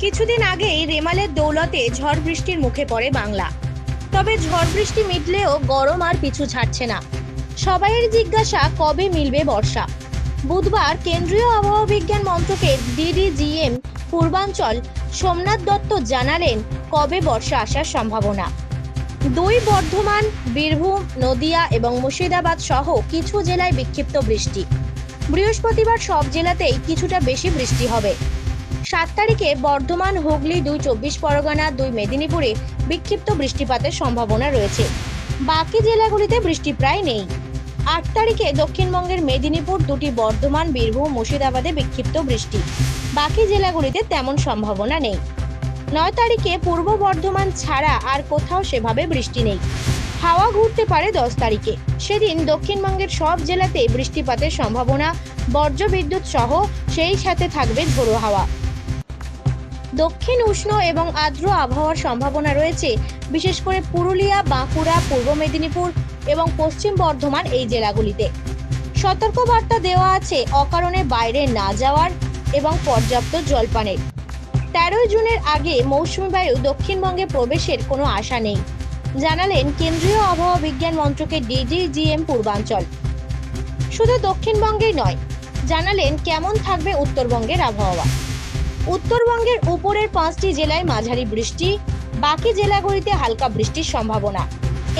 কিছুদিন আগেই রেমালের দৌলতে ঝড় বৃষ্টির মুখে পড়ে বাংলা। তবে ঝড় বৃষ্টি মিটলেও গরম আর পিছু ছাড়ছে না। সবাইয়ের জিজ্ঞাসা, কবে মিলবে বর্ষা? বুধবার কেন্দ্রীয় আবহাওয়া বিজ্ঞান মন্ত্রকের ডিডিজিএম পূর্বাঞ্চল সোমনাথ দত্ত জানালেন, কবে বর্ষা আসার সম্ভাবনা। দুই বর্ধমান, বীরভূম, নদিয়া এবং মুর্শিদাবাদ সহ কিছু জেলায় বিক্ষিপ্ত বৃষ্টি। বৃহস্পতিবার সব জেলাতেই কিছুটা বেশি বৃষ্টি হবে। সাত তারিখে বর্ধমান, হুগলি, দুই চব্বিশ পরগনা, দুই মেদিনীপুরে বিক্ষিপ্ত বৃষ্টিপাতের সম্ভাবনা রয়েছে। বাকি জেলাগুলিতে বৃষ্টি প্রায় নেই। আট তারিখে দক্ষিণবঙ্গের মেদিনীপুর, দুটি বর্ধমান, বীরভূম, মুর্শিদাবাদে বিক্ষিপ্ত বৃষ্টি। বাকি জেলাগুলিতে তেমন সম্ভাবনা নেই। নয় তারিখে পূর্ব বর্ধমান ছাড়া আর কোথাও সেভাবে বৃষ্টি নেই। হাওয়া ঘুরতে পারে দশ তারিখে। সেদিন দক্ষিণবঙ্গের সব জেলাতে বৃষ্টিপাতের সম্ভাবনা বজ্র বিদ্যুৎ সহ সেই সাথে থাকবে ঝোড়ো হাওয়া। দক্ষিণ উষ্ণ এবং আর্দ্র আবহাওয়ার সম্ভাবনা রয়েছে, বিশেষ করে পুরুলিয়া, বাঁকুড়া, পূর্ব মেদিনীপুর এবং পশ্চিম বর্ধমান এই জেলাগুলিতে। সতর্কবার্তা দেওয়া আছে অকারণে বাইরে না যাওয়ার এবং পর্যাপ্ত জলপানের। তেরোই জুনের আগে মৌসুমী বায়ু দক্ষিণবঙ্গে প্রবেশের কোনো আশা নেই। জানালেন কেন্দ্রীয় আবহাওয়া বিজ্ঞান মন্ত্রকের ডিজিজিএম পূর্বাঞ্চল। শুধু দক্ষিণবঙ্গেই নয়, জানালেন কেমন থাকবে উত্তরবঙ্গের আবহাওয়া। উত্তরবঙ্গের উপরের পাঁচটি জেলায় মাঝারি বৃষ্টি, বাকি জেলাগুলিতে হালকা বৃষ্টির সম্ভাবনা।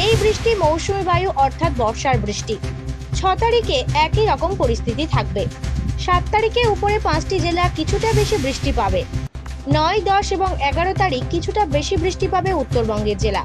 এই বৃষ্টি মৌসুমী বায়ু অর্থাৎ বর্ষার বৃষ্টি। ছ তারিখে একই রকম পরিস্থিতি থাকবে। সাত তারিখে উপরে পাঁচটি জেলা কিছুটা বেশি বৃষ্টি পাবে। নয়, দশ এবং এগারো তারিখ কিছুটা বেশি বৃষ্টি পাবে উত্তরবঙ্গের জেলা।